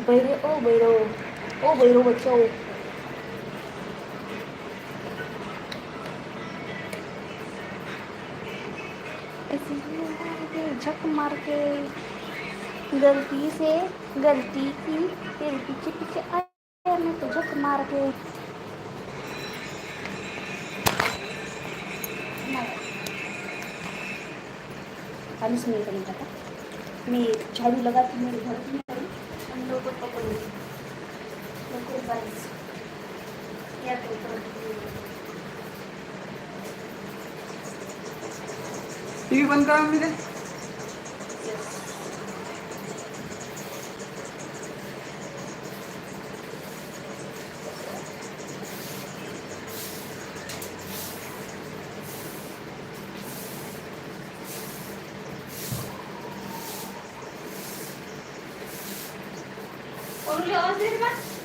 बैरे ओ बैरो ओ बैरो बच्चो। झक मार के, गलती से, गलती की, तेरे पीछे पीछे आया मैं तो झक मार के। चालीस मिनट नहीं जाता मैं झाड़ू लगाती मेरे घर की करूँ हम लोग को पकड़ लोग बारिश क्या टी व्ही बंद करा मी ते और आवाज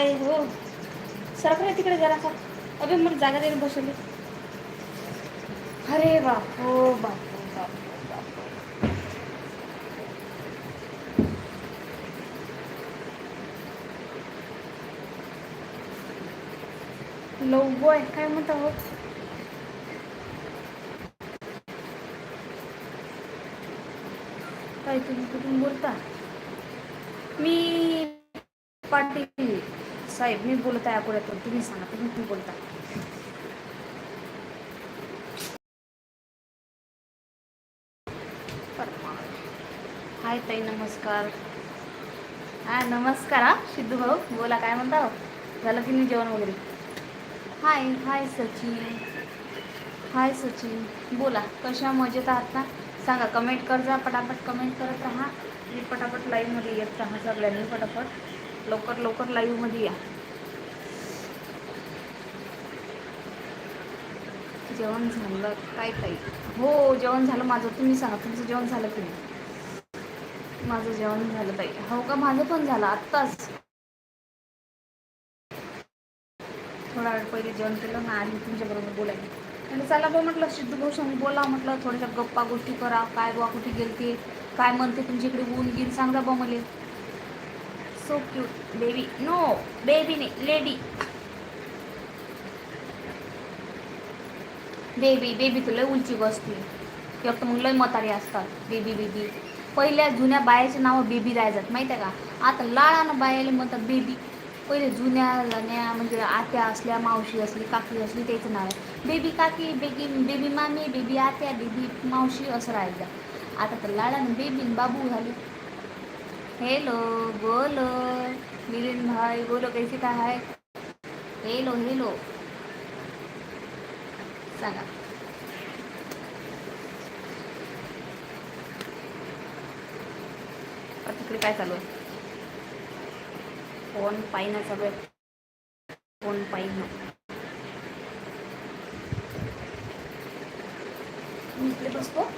काय हो. हाय तिकडे सरकार तिकडे जरासा अबे मला जागा देऊन बसवली. अरे बाप हो बाप हो, आहे लव काय म्हणता हो? काय तुम्ही कुठून बोलता? मी पाटील. साहेब मी बोलत आहे अकोल्यातून तुम्ही सांगा तुम्ही तुम्ही बोलता. हाय ताई नमस्कार. हा नमस्कार हा सिद्धू भाऊ. बोला काय म्हणता हो? झालं की नाही जेवण वगैरे? हाय हाय सचिन. हाय सचिन. बोला कशा मजेत आहात ना? सांगा कमेंट कर जा पटापट कमेंट करत राहा. मी पटापट लाईव्हमध्ये येत राहा सगळ्यांनी पटापट. लवकर लवकर लाईव्हमध्ये या. जेवण झालं काय ताई? हो जेवण झालं माझं. तुम्ही सांगा तुमचं जेवण झालं की नाही? माझं जेवण झालं ताई. हो का माझं पण झालं आत्ताच. थोडा वेळ पहिले जेवण केलं ना आणि तुमच्याबरोबर बोलायला आणि चला बा म्हटलं सिद्धू भाऊ बोला म्हटलं थोड्याशा गप्पा गोष्टी करा काय बुवा कुठे गेलते काय म्हणते तुमच्या इकडे ऊन गिन सांगा बा मला. So cute baby no baby नाही लेडी बेबी बेबी तुला उलची बसते. किंवा मग लय म्हातारी असतात. बेबी बेबी पहिल्या जुन्या बायाचे नावं बेबी राहायचं माहिती आहे का? आता लाळानं बायाला म्हणतात बेबी पहिले जुन्या जाण्या म्हणजे आत्या असल्या मावशी असली काकी असली त्याचं नाव आहे. बेबी काकी बेबी बेबी मामी बेबी आत्या बेबी मावशी असं राहायचं आता तर लाळानं बेबी बाबू झाली. हेलो बोलो. मिलिन भाई बोलो कैसे काय है? हेलो हेलो सांगा तिकडे काय चालू आहे? फोन पाहिणं चालू आहे फोन पाहिणं मी इकडे बसतो.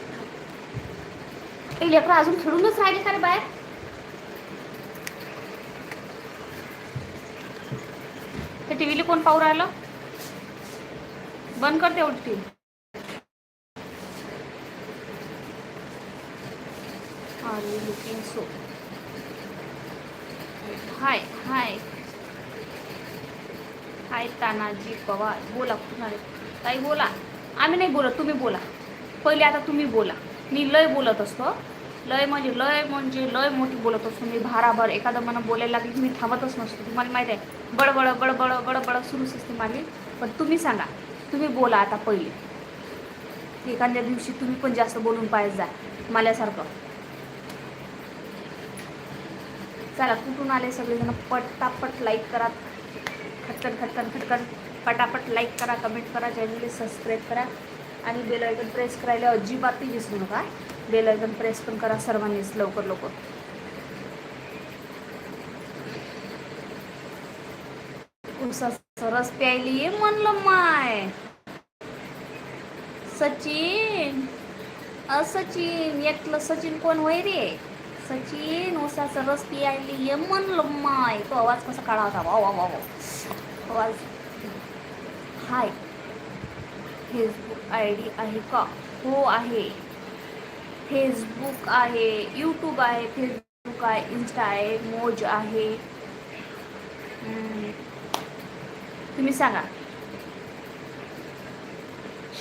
लेकरं अजून खेळूनच राहिले का रे बाहेर? टी व्हीला कोण पाहू राहिलं? बंद करते एवढी T V looking so hi hi hi Tanaji Pawar. बोला कुठून आले? ताई बोला. आम्ही नाही बोलत तुम्ही बोला. पहिले आता तुम्ही बोला. मी लय बोलत असतो लय म्हणजे लय म्हणजे लय मोठी बोलत असतो. मी भाराभर एखादं मला बोलायला लागली की मी थांबतच नसतो. तुम्हाला माहीत आहे बडबड बडबड बडबड सुरूच असते माझी पण तुम्ही सांगा तुम्ही बोला आता पहिले. एखाद्या दिवशी तुम्ही पण जास्त बोलून पाहिजे जा माझ्यासारखं चला कुठून आले सगळेजण? पटापट लाईक करा. खटकन खटकन खटकन पटापट लाईक करा कमेंट करा चॅनलला सबस्क्राईब करा. आणि बेल आयकन प्रेस करायला अजिबातही विसरू नका. बेल आयकन प्रेस पण करा सर्वांनीच लवकर लवकर. ऊसाचा रस प्यायली म्हणलं माय. सचिन अ सचिन एकलं सचिन कोण होय रे? सचिन ऊसाचा रस प्यायली ये म्हणलं माय. तो आवाज कसा काढा होता? वा वा वा वा आवाज. हाय. फेसबुक आय डी आहे का? हो आहे. फेसबुक आहे यूट्यूब आहे फेसबुक आहे इन्स्टा आहे मोज आहे. हम्म. तुम्ही सांगा.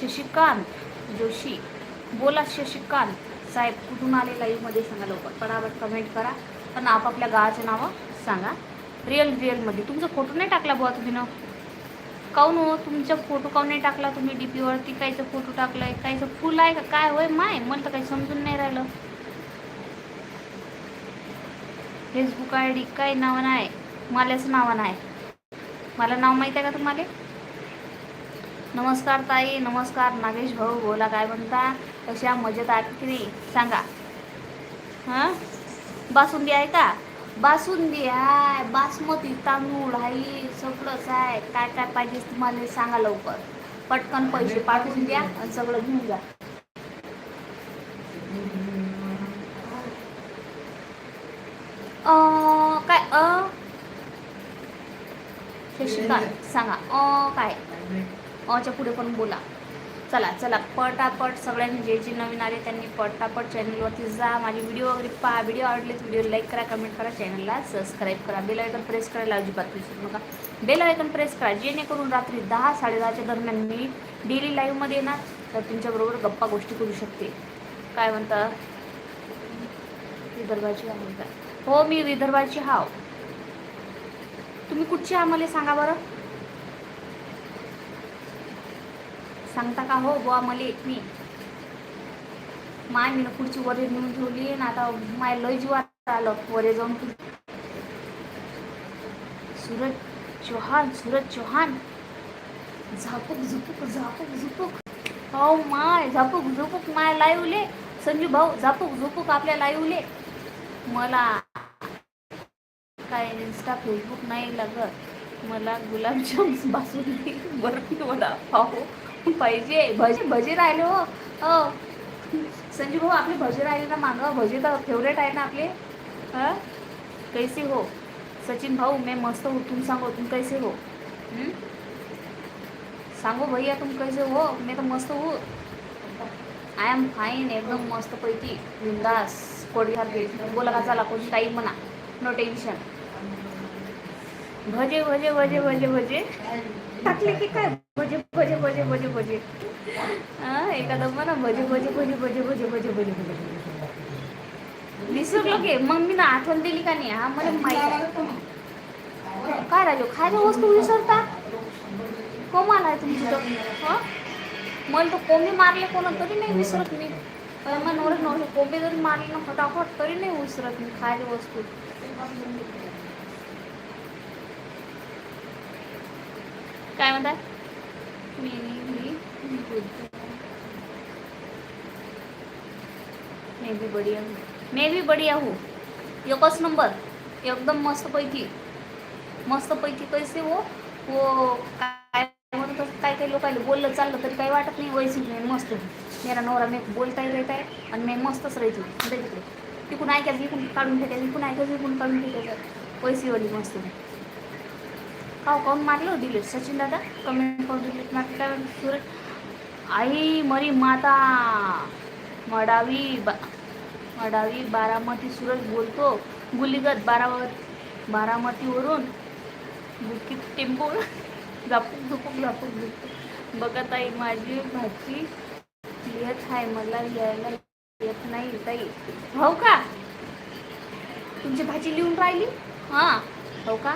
शशिकांत जोशी. बोला शशिकांत. साहेब कुठून आले लाईव्हमध्ये सांगा लवकर. पटापट कमेंट करा. पण आपापल्या गावाचे नावं सांगा. रिअल रिअलमध्ये तुमचा फोटो नाही टाकला बुवा तुम्ही ना? काऊन हो? तुमचा फोटो काऊन नाही टाकला तुम्ही डी पीवरती कायचं फोटो टाकलाय? कायचं फुल आहे का? काय? होय माय? मला तर काही समजून नाही राहिलं. फेसबुक आय डी काय नाव नाही? मलाच नाव नाही. मला नाव माहीत आहे का तुम्हाला? नमस्कार ताई नमस्कार नागेश भाऊ बोला काय म्हणता? कशा मजेत आहेत की नाही? सांगा. हां? बासुंदी आहे का? बासुंदी आहे. बासमती तांदूळ आहे. सगळंच आहे. काय काय पाहिजे तुम्हाला सांगा लवकर. पटकन पैसे पाठवून द्या आणि सगळं घेऊन जा अं, काय अ शशिकांत सांगा. अ काय? अच्या पुढे पण बोला? चला चला. पटापट सगळ्यांनी जे जे नवीन आले त्यांनी पटापट चॅनलवरती जा. माझे व्हिडिओ वगैरे पहा. व्हिडिओ आवडले तर व्हिडिओ लाईक करा कमेंट करा चॅनलला सबस्क्राईब करा. बेल आयकन प्रेस करायला अजिबात विसरू नका. बेल आयकन प्रेस करा. जेणेकरून रात्री दहा साडेदहाच्या दरम्यान मी डेली लाईव्हमध्ये येणार तर तुमच्याबरोबर गप्पा गोष्टी करू शकते. काय म्हणता? विदर्भाची आहे का हो मी विदर्भाची हाव. तुम्ही कुठची आम्हाला सांगा बरं? सांगता का हो बुवा मला मी. माय मी पुढची वरे नेऊन ठेवली आणि आता माय लय जीवात आलं वरे जाऊन सूरज चौहान सूरज चौहान. झापूक झुपूक झापूक झुपूक. हो माय झापूक झुपूक माय लाईवले. संजू भाऊ झापूक झुपूक आपल्या लाईवले. मला काय इन्स्टा फेसबुक नाही लागत. मला गुलाबजाम बासुंदी बर्फी वडा पाहू पाहिजे. भजे भजे राहिले हो. हो. संजू भाऊ आपले भजे राहिले ना मागं. भजे तर फेवरेट आहे ना आपले. हां? कैसे हो? सचिन भाऊ मी मस्त हो. तुम सांगो तुम कैसे हो? हम्म? सांगो भैया तुम कैसे हो? मी तर मस्त हो. आय एम फाईन एकदम मस्त पैकी बिंदास कोडीसारखे बोला का झाला कोणी काही म्हणा. नो टेन्शन भजे भजे भजे भजे भजे टाकले की काय भजे भजे भजे भजे भजे हा एखादा म्हणा भजे भजे भजे भजे भजे भजे भजे भजे विसरलो की मग मी ना आठवण दिली का नाही हा मला माहिती काय राजू खायच्या वस्तू विसरता कोमाला आहे तुमची तर हं? मला तर कोंबी मारले कोणा तरी नाही विसरत मी पण नवरे नवरे कोंबी जरी मारले ना फटाफट तरी नाही विसरत मी खायच्या वस्तू काय म्हणतात मी भी बढ़िया हूँ मैं भी बढ़िया. हूँ. एकच नंबर एकदम मस्तपैकी मस्तपैकी कैसे हो? वो काय म्हणत काय काही लोकांना बोललं चाललं तरी काही वाटत नाही. वैसी मी मस्त हूँ. मेरा नवरा मी बोलताही रहता है आणि मी मस्तच राहते. तिकडे तिकडे. तिकून ऐकायचं इकून काढून फेकायचं इकून ऐकायचं इकून काढून फेकायचं. वैसी वाली मस्त हूँ. का काऊन मारलं डिलीट सचिन दादा? कमेंट करून डिलीट मारते काय? म्हणते आई मरी माता. मडावी बा मडावी बारामती सूरज बोलतो. गुलीगत बारामती बारामतीवरून. बुकीत टेम्पो झापूक झुपूक झापूक झुपूक. बघत आई माझी भाजी लिहत आहे मला लिहायला येत नाही ताई. हो का? तुमची भाजी लिहून राहिली? हां. हो का?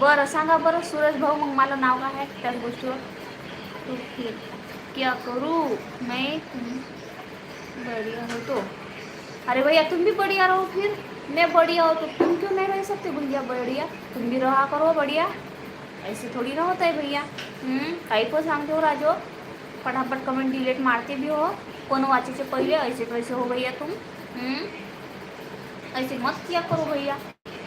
बरं सांगा बरं सूरज भाऊ मग मला नाव काय आहे त्याच गोष्टीवर? तू क्या करू? मैं बढ़िया हो तो अरे भैया तुम भी बढ़िया रहो फिर. मैं बढ़िया हो तो तुम क्यों नहीं रह सकते भैया? बढ़िया. तुम भी रहा करो बढ़िया. ऐसे थोड़ी ना होता है भैया. काही पण सांगते हो राजो. फटाफट कमेंट डिलीट मारते भी हो. कोण वाचायचे पहिले ऐसे कैसे हो भैया तुम. ऐसे मत किया करो भैया.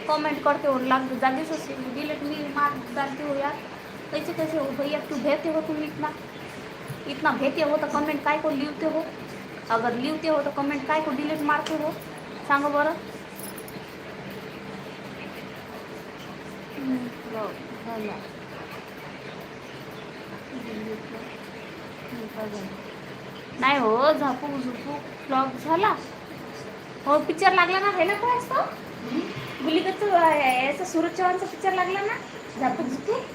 कमेंट करते हो लाग जागे से डिलीट मी मार डालते हो यार. कैसे कैसे हो भैया? क्यों भेजते हो तुम इतना? इतना भेजते हो तो कमेंट काय को लिखते हो? अगर लिखते हो तो कमेंट काय को डिलीट मारते हो? सांगो बरं. नाही हो झापूक झुपूक फ्लॉप झाला. हो पिक्चर लागला ना हे ना काय असतो? गुलिकचं याचा सूरज चव्हाणचा पिक्चर लागला ना? झापूक झुपूक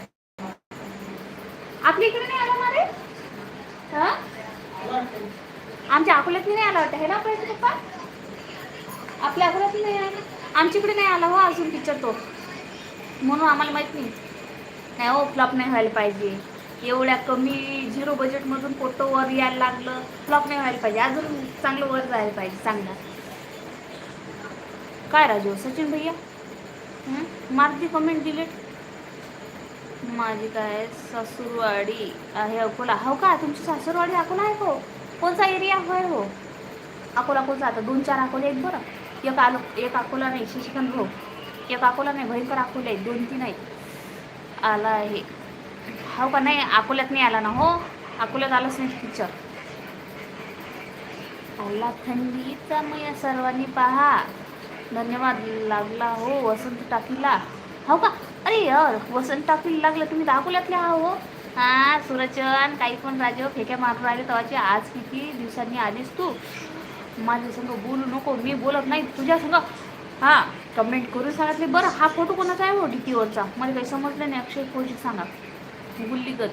आपल्या इकडे नाही आला मारे? हा? आमच्या अकोल्यात नाही आला वाटतं. हे ना पाहिजे पप्पा? आपल्या अकोल्यात नाही आला. आमच्याकडे नाही आला हो अजून पिक्चर तो. म्हणून आम्हाला माहीत नाही. नाही हो फ्लॉप नाही व्हायला पाहिजे. एवढ्या कमी झिरो बजेटमधून फोटो वर यायला लागलं फ्लॉप नाही व्हायला पाहिजे. अजून चांगलं वर जायला पाहिजे चांगलं. काय राजू सचिन भैया? मार दी कमेंट डिलीट माझी काय सासूरवाडी आहे अकोला. हो का? तुमची सासूरवाडी अकोला आहे हो. कोणचा एरिया होय हो? अकोला कोणचा? आता दोन चार अकोले आहेत बरं. एक आलो एक अकोला नाही शशिकांत भाऊ हो. एक अकोला नाही भयंकर अकोले आहेत. दोन तीन आहेत. आला आहे. हो का? नाही अकोल्यात नाही आला ना हो? अकोल्यात आलाच नाही पिक्चर आला थंडीचा मया सर्वांनी पहा. धन्यवाद लागला हो वसंत टाकीला. हो का? अरे यार वसंत टाकीला लागलं तुम्ही दाखवल्यातले हा हो. हां सुरचन काही पण राजे हो, फेक्या मारून राहिले तेव्हाचे आज किती दिवसांनी आलीस तू? माझ्या संग बोलू नको मी बोलत नाही तुझ्या संग. हां कमेंट करून सांगितले. बरं हा फोटो कोणाचा आहे हो डीपीवरचा मला काही समजलं नाही अक्षय कोशी सांगा. गुल्लीगत.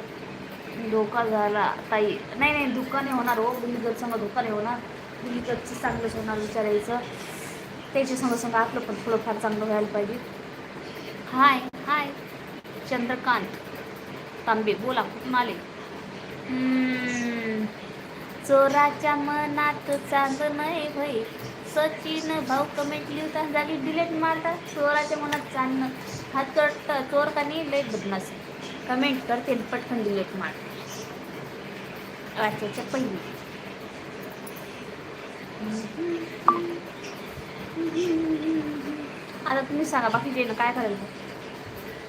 धोका झाला ताई. नाही नाही धोका नाही होणार हो गुल्लीगत संग धोका नाही होणार. गुल्लीगतचं चांगलंच होणार विचारायचं. त्याच्या संग आपलं पण थोडंफार चांगलं व्हायला पाहिजे. हाय हाय. चंद्रकांत तांबे बोला कुठून आले? चोराच्या मनात चांद नाही भाई सचिन भाऊ कमेंट लिहितात जागी डिलेट मारतात. चोराच्या मनात चांद हा चोर चोर का नाही? लय बदमास कमेंट करते पटकन डिलेट मार. वाचायच्या पहिली. आता तुम्ही सांगा बाकी जे काय करायचं?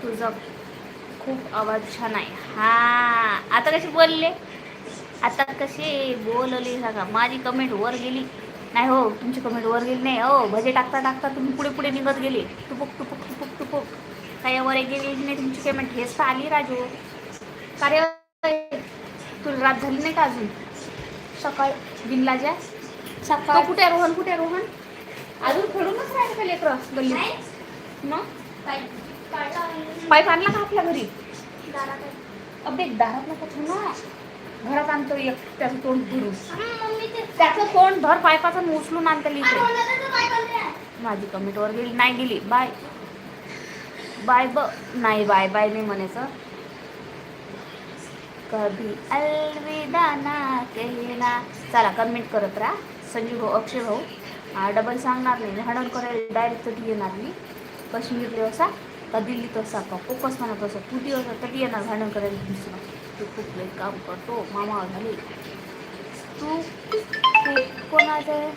तुझा खूप आवाज छान आहे. हा आता कसे बोलले? आता कसे बोलले सांगा. माझी कमेंट वर गेली. नाही हो तुमची कमेंट वर गेली नाही. हो भजे टाकता टाकता तुम्ही पुढे पुढे निघत गेले. टुपुक टुपुक टुपुक टुपुक. काय वर गेली नाही तुमची कमेंट हेच तर आली राजू. कार्य तुला रात झाली नाही का अजून? सकाळ बिनलाजा. सकाळ. कुठे रोहन? कुठे रोहन? अजून खेळूनच राहील का लेकरं गल्लीत मग? पाईप आणला का आपल्या घरी. अबे दारात नका ना. घरात आणतो एक त्याचं तोंड धरून. त्याचं तोंड धर पाईपाचं आणि उचलून आणतं इकडे माझी कमेंट वर गेली नाही गेली. बाय. बाय ब नाही बाय बाय नाही म्हणायचं. कभी अलविदा ना कहना चला कमेंट करत राहा. संजीव भाऊ अक्षय भाऊ. डबल सांगणार नाही. हडण करायला डायरेक्ट तटी येणार मी काश्मीरले असा का दिल्लीत असा का कोकस म्हणत असा तुटी असा तटी येणार भांडण करायला दुसरा. तू खूप लई काम करतो. मामा झाले. तू तू कोणाचं?